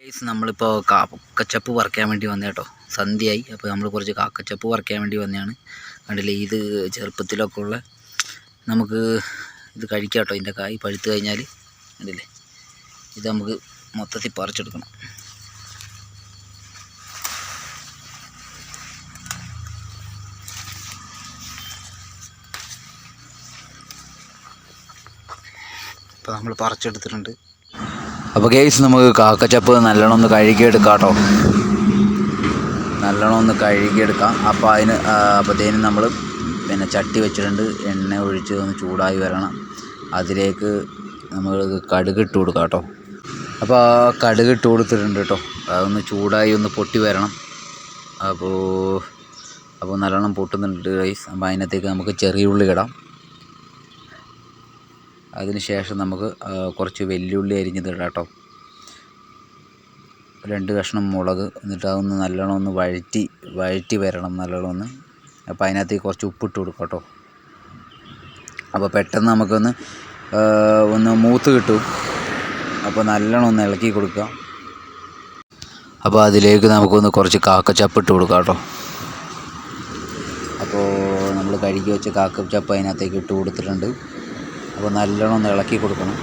Guys നമ്മളിപ്പോൾ കാക്കച്ചപ്പ് പറിക്കാൻ വേണ്ടി വന്ന കേട്ടോ. സന്ധ്യയായി. അപ്പോൾ നമ്മൾ കുറച്ച് കാക്കച്ചപ്പ് പറിക്കാൻ വേണ്ടി വന്നതാണ് കണ്ടില്ലേ ഇത് ചെറുപ്പത്തിലൊക്കെ ഉള്ള നമുക്ക് ഇത് കഴിക്കാം കേട്ടോ. ഇതിന്റെ കായ് പഴുത്ത് കഴിഞ്ഞാൽ കണ്ടില്ലേ? ഇത് നമുക്ക് മൊത്തത്തിൽ പറിച്ചെടുക്കണം. അപ്പോൾ നമ്മൾ പറിച്ചെടുത്തിട്ടുണ്ട്. അപ്പോൾ കേസ് നമുക്ക് കാക്കച്ചപ്പ് നല്ലോണം ഒന്ന് കഴുകിയെടുക്കാം കേട്ടോ നല്ലോണം ഒന്ന് കഴുകിയെടുക്കാം. അപ്പോൾ അതിന് അപ്പോഴത്തേനും നമ്മൾ പിന്നെ ചട്ടി വെച്ചിട്ടുണ്ട്. എണ്ണ ഒഴിച്ച് ഒന്ന് ചൂടായി വരണം. അതിലേക്ക് നമ്മൾ കടുക് ഇട്ട് കൊടുക്കാം കേട്ടോ. അപ്പോൾ ആ കടുക് ഇട്ട് കൊടുത്തിട്ടുണ്ട് കേട്ടോ. അതൊന്ന് ചൂടായി ഒന്ന് പൊട്ടി വരണം. അപ്പോൾ അപ്പോൾ നല്ലോണം പൊട്ടുന്നുണ്ട് റൈസ് അപ്പോൾ അതിനകത്തേക്ക് നമുക്ക് ചെറിയ ഉള്ളി ഇടാം. അതിന് ശേഷം നമുക്ക് കുറച്ച് വെല്ലുള്ളി അരിഞ്ഞത് ഇടാം കേട്ടോ രണ്ട് കഷ്ണം മുളക് എന്നിട്ട് അതൊന്ന് നല്ലോണം ഒന്ന് വഴറ്റി വഴറ്റി വരണം നല്ലോണം ഒന്ന്. അപ്പോൾ അതിനകത്തേക്ക് കുറച്ച് ഉപ്പിട്ട് കൊടുക്കാം കേട്ടോ അപ്പോൾ പെട്ടെന്ന് നമുക്കൊന്ന് ഒന്ന് മൂത്ത് കിട്ടും. അപ്പോൾ നല്ലോണം ഒന്ന് ഇളക്കി കൊടുക്കുക. അപ്പോൾ അതിലേക്ക് നമുക്കൊന്ന് കുറച്ച് കാക്കച്ചപ്പ് ഇട്ട് കൊടുക്കാം കേട്ടോ. അപ്പോൾ നമ്മൾ കഴുകി വെച്ച കാക്കച്ചപ്പ് അതിനകത്തേക്ക് ഇട്ട് കൊടുത്തിട്ടുണ്ട്. അപ്പോൾ നല്ലോണം ഒന്ന് ഇളക്കി കൊടുക്കണം.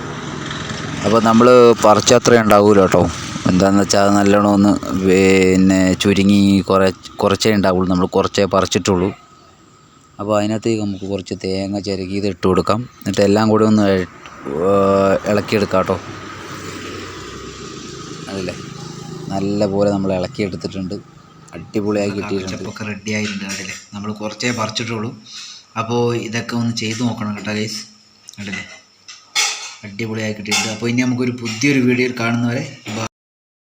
അപ്പോൾ നമ്മൾ പറിച്ചത്രയും ഉണ്ടാവില്ല കേട്ടോ. എന്താണെന്ന് വെച്ചാൽ അത് നല്ലോണം ഒന്ന് പിന്നെ ചുരുങ്ങി കുറേ കുറച്ചേ ഉണ്ടാവുള്ളൂ. നമ്മൾ കുറച്ചേ പറിച്ചിട്ടുള്ളൂ. അപ്പോൾ അതിനകത്തേക്ക് നമുക്ക് കുറച്ച് തേങ്ങ ചിരകിയത് ഇട്ട് കൊടുക്കാം. എന്നിട്ട് എല്ലാം കൂടി ഒന്ന് ഇളക്കിയെടുക്കാം കേട്ടോ. അതല്ലേ നല്ല പോലെ നമ്മൾ ഇളക്കിയെടുത്തിട്ടുണ്ട്. അടിപൊളിയായി കിട്ടിയിട്ടുണ്ട്. ഒക്കെ റെഡി ആയിട്ടുണ്ട് കണ്ടില്ലേ? നമ്മൾ കുറച്ചേ പറിച്ചിട്ടുള്ളൂ. അപ്പോൾ ഇതൊക്കെ ഒന്ന് ചെയ്ത് നോക്കണം കേട്ടോ ഗൈസ് അടിപൊളിയായി കിട്ടിയിട്ടുണ്ട്. അപ്പോൾ ഇനി നമുക്കൊരു പുതിയൊരു വീഡിയോയിൽ കാണുന്നവരെ